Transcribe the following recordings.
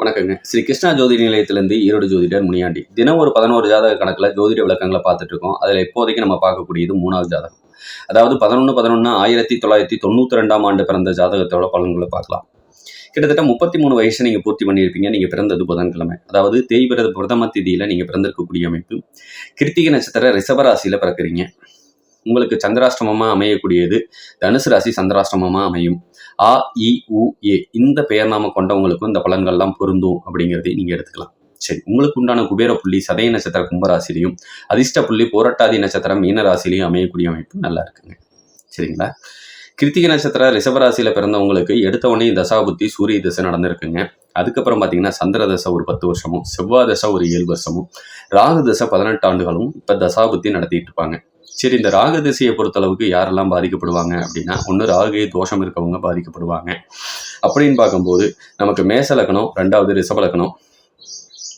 வணக்கங்க. ஸ்ரீ கிருஷ்ணா ஜோதிட நிலையத்திலேருந்து ஈரோடு ஜோதிடர் முனியாண்டி. தினம் ஒரு பதினோரு ஜாதக கணக்கில் ஜோதிட விளக்கங்களை பார்த்துட்டு இருக்கோம் அதில் இப்போதைக்கு நம்ம பார்க்கக்கூடியது மூணாவது ஜாதகம். அதாவது பதினொன்று பதினொன்று ஆயிரத்தி தொள்ளாயிரத்தி தொண்ணூற்றி ரெண்டாம் ஆண்டு பிறந்த ஜாதகத்தோட பலன்களை பார்க்கலாம். கிட்டத்தட்ட முப்பத்தி மூணு வயசு நீங்கள் பூர்த்தி பண்ணியிருப்பீங்க. நீங்கள் பிறந்தது புதன்கிழமை. அதாவது தேய்பிரத பிரதம திதியில் நீங்கள் பிறந்திருக்கக்கூடிய அமைப்பு. கிருத்திகை நட்சத்திர ரிஷபராசியில் பிறக்கிறீங்க. உங்களுக்கு சந்திராஷ்டமமாக அமையக்கூடியது. தனுசு ராசி சந்திராஷ்டமமாக அமையும். ஆ இ உ ஏ இந்த பெயர் நாம கொண்டவங்களுக்கும் இந்த பலன்கள்லாம் பொருந்தும் அப்படிங்கிறதை நீங்கள் எடுத்துக்கலாம். சரி உங்களுக்கு உண்டான குபேர புள்ளி சதய நட்சத்திர கும்பராசிலையும் அதிர்ஷ்ட புள்ளி போராட்டாதி நட்சத்திரம் மீன ராசிலையும் அமையக்கூடிய அமைப்பு நல்லா இருக்குங்க. சரிங்களா? கிருத்திகை நட்சத்திர ரிஷபராசியில் பிறந்தவங்களுக்கு எடுத்த உடனே தசாபுத்தி சூரிய தசை நடந்திருக்குங்க. அதுக்கப்புறம் பார்த்தீங்கன்னா சந்திர தசை ஒரு பத்து வருஷமும் செவ்வாய் தசை ஒரு ஏழு வருஷமும் ராகு தசை பதினெட்டு ஆண்டுகளும் இப்போ தசாபுத்தி நடத்திட்டு இருப்பாங்க. சரி இந்த ராகு திசையை பொறுத்தளவுக்கு யாரெல்லாம் பாதிக்கப்படுவாங்க அப்படின்னா ஒன்று ராகு தோஷம் இருக்கவங்க பாதிக்கப்படுவாங்க. அப்படின்னு பார்க்கும்போது நமக்கு மேச லக்கணம் ரெண்டாவது ரிஷப லக்கணம்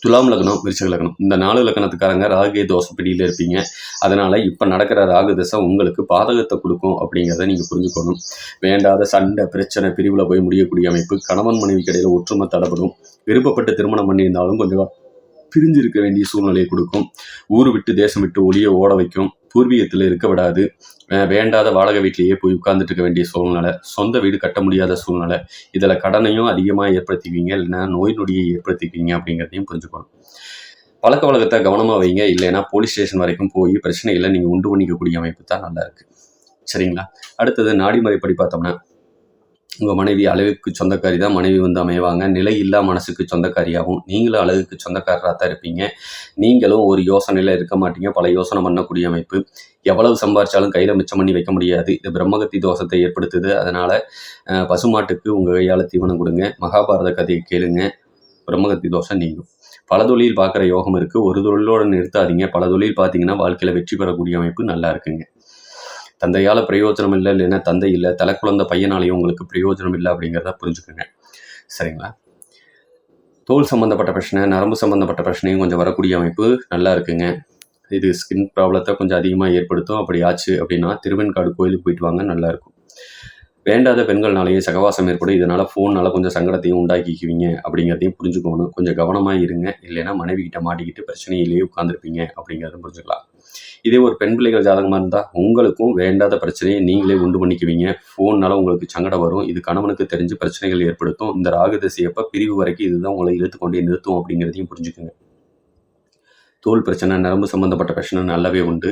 துலாம் லக்னம் விருச்சக லக்னம் இந்த நாலு லக்னத்துக்காரங்க ராகு தோஷ பிடியில் இருப்பீங்க. அதனால் இப்போ நடக்கிற ராகு தசை உங்களுக்கு பாதகத்தை கொடுக்கும் அப்படிங்கிறத நீங்கள் புரிஞ்சுக்கணும். வேண்டாத சண்டை பிரச்சனை பிரிவில் போய் முடியக்கூடிய அமைப்பு கணவன் மனைவி கடையில் ஒற்றுமை தடப்படும். விருப்பப்பட்டு திருமணம் பண்ணியிருந்தாலும் கொஞ்சம் பிரிஞ்சிருக்க வேண்டிய சூழ்நிலையை கொடுக்கும். ஊர் விட்டு தேசம் விட்டு ஒளியை ஓட வைக்கும். பூர்வீகத்தில் இருக்க விடாது. வேண்டாத வாடகை வீட்டிலேயே போய் உட்கார்ந்துட்டு இருக்க வேண்டிய சூழ்நிலை சொந்த வீடு கட்ட முடியாத சூழ்நிலை இதில் கடனையும் அதிகமாக ஏற்படுத்திக்குவீங்க இல்லைன்னா நோய் நொடியை ஏற்படுத்திக்குவீங்க அப்படிங்கிறதையும் புரிஞ்சுக்கணும். பழக்க வழக்கத்தை கவனமாக வைங்க. இல்லைன்னா போலீஸ் ஸ்டேஷன் வரைக்கும் போய் பிரச்சனைகளை நீங்கள் உண்டு பண்ணிக்கக்கூடிய அமைப்பு தான் நல்லா இருக்குது சரிங்களா? அடுத்தது நாடி முறைப்படி பார்த்தோம்னா உங்கள் மனைவி அழகுக்கு சொந்தக்காரி தான் மனைவி வந்து அமைவாங்க. நிலை இல்லா மனசுக்கு சொந்தக்காரியாகவும் நீங்களும் அழகுக்கு சொந்தக்காரராக தான் இருப்பீங்க. நீங்களும் ஒரு யோசனையில் இருக்க மாட்டீங்க. பல யோசனை பண்ணக்கூடிய அமைப்பு. எவ்வளவு சம்பாரிச்சாலும் கையில் மிச்சம் பண்ணி வைக்க முடியாது. இது பிரம்மகத்தி தோஷத்தை ஏற்படுத்துது. அதனால் பசுமாட்டுக்கு உங்கள் கையால் தீவனம் கொடுங்க. மகாபாரத கதையை கேளுங்க. பிரம்மகத்தி தோஷம் நீங்கும். பல தொழில் பார்க்குற யோகம் இருக்குது ஒரு தொழிலோடு நிறுத்தாதீங்க. பல தொழில் பார்த்தீங்கன்னா வாழ்க்கையில் வெற்றி பெறக்கூடிய அமைப்பு நல்லா இருக்குங்க. தந்தையால் பிரயோஜனம் இல்லை இல்லைன்னா தந்தை இல்லை தலை குழந்தை பையனாலையும் உங்களுக்கு பிரயோஜனம் இல்லை அப்படிங்கிறத புரிஞ்சுக்கோங்க. சரிங்களா? தோல் சம்மந்தப்பட்ட பிரச்சனை நரம்பு சம்மந்தப்பட்ட பிரச்சனையும் கொஞ்சம் வரக்கூடிய அமைப்பு நல்லா இருக்குங்க. இது ஸ்கின் ப்ராப்ளத்தை கொஞ்சம் அதிகமாக ஏற்படுத்தும். அப்படி ஆச்சு அப்படின்னா திருவெண்காடு கோயிலுக்கு போயிட்டு வாங்க நல்லாயிருக்கும் வேண்டாத பெண்கள்னாலேயே சகவாசம் ஏற்படும். இதனால் ஃபோன்னால கொஞ்சம் சங்கடத்தையும் உண்டாக்கிக்குவீங்க அப்படிங்கிறதையும் புரிஞ்சுக்கணும். கொஞ்சம் கவனமாக இருங்க. இல்லைன்னா மனைவி கிட்ட மாட்டிக்கிட்டு பிரச்சனையிலேயே உட்காந்துருப்பீங்க அப்படிங்கிறத புரிஞ்சுக்கலாம். இதே ஒரு பெண் பிள்ளைகள் ஜாதகமாக இருந்தால் உங்களுக்கும் வேண்டாத பிரச்சனையை நீங்களே உண்டு பண்ணிக்குவீங்க. ஃபோன்னால உங்களுக்கு சங்கடம் வரும். இது கணவனுக்கு தெரிஞ்சு பிரச்சனைகள் ஏற்படுத்தும். இந்த ராகு திசையப்போ பிரிவு வரைக்கும் இதுதான் உங்களை இழுத்து கொண்டே நிறுத்தும் அப்படிங்கிறதையும் புரிஞ்சுக்குங்க. தோல் பிரச்சனை நரம்பு சம்மந்தப்பட்ட பிரச்சனை நல்லாவே உண்டு.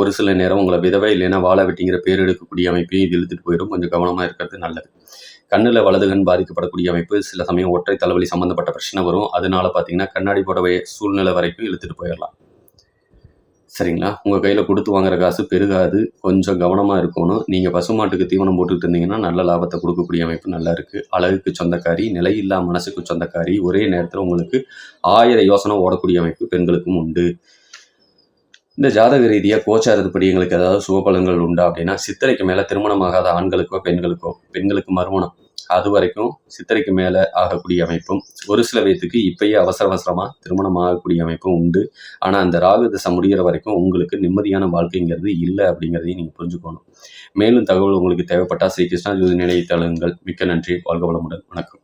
ஒரு சில நேரம் உங்களை விதவை இல்லைன்னா வாழை வெட்டிங்கிற பேர் எடுக்கக்கூடிய அமைப்பையும் இது இழுத்துட்டு போயிடும். கொஞ்சம் கவனமாக இருக்கிறது நல்லது. கண்ணில் வலது கண் பாதிக்கப்படக்கூடிய அமைப்பு சில சமயம் ஒற்றை தலைவலி சம்மந்தப்பட்ட பிரச்சனை வரும். அதனால பார்த்தீங்கன்னா கண்ணாடி போட சூழ்நிலை வரைக்கும் இழுத்துட்டு போயிடலாம். சரிங்களா? உங்கள் கையில் கொடுத்து வாங்குற காசு பெருகாது கொஞ்சம் கவனமாக இருக்கணும். நீங்கள் பசுமாட்டுக்கு தீவனம் போட்டுக்கிட்டு இருந்தீங்கன்னா நல்ல லாபத்தை கொடுக்கக்கூடிய அமைப்பு நல்லா இருக்குது அழகுக்கு சொந்தக்காரி நிலையில்லா மனசுக்கு சொந்தக்காரி ஒரே நேரத்தில் உங்களுக்கு ஆயிரம் யோசனை ஓடக்கூடிய அமைப்பு பெண்களுக்கும் உண்டு. இந்த ஜாதக ரீதியாக கோச்சாரத்துப்படி எங்களுக்கு ஏதாவது சுகபலங்கள் உண்டா அப்படின்னா சித்திரைக்கு மேலே திருமணமாகாத ஆண்களுக்கோ பெண்களுக்கோ பெண்களுக்கு மறுமணம் அது வரைக்கும் சித்திரைக்கு மேலே ஆகக்கூடிய அமைப்பும் ஒரு சில வயதுக்கு இப்பயே அவசர அவசரமாக திருமணம் ஆகக்கூடிய அமைப்பும் உண்டு. ஆனால் அந்த ராகு தசை முடிகிற வரைக்கும் உங்களுக்கு நிம்மதியான வாழ்க்கைங்கிறது இல்லை அப்படிங்கிறதையும் நீங்கள் புரிஞ்சுக்கணும். மேலும் தகவல் உங்களுக்கு தேவைப்பட்டால் ஸ்ரீ கிருஷ்ணா ஜோதி நிலையத்தளங்கள் மிக்க நன்றி. வாழ்க வளமுடன். வணக்கம்.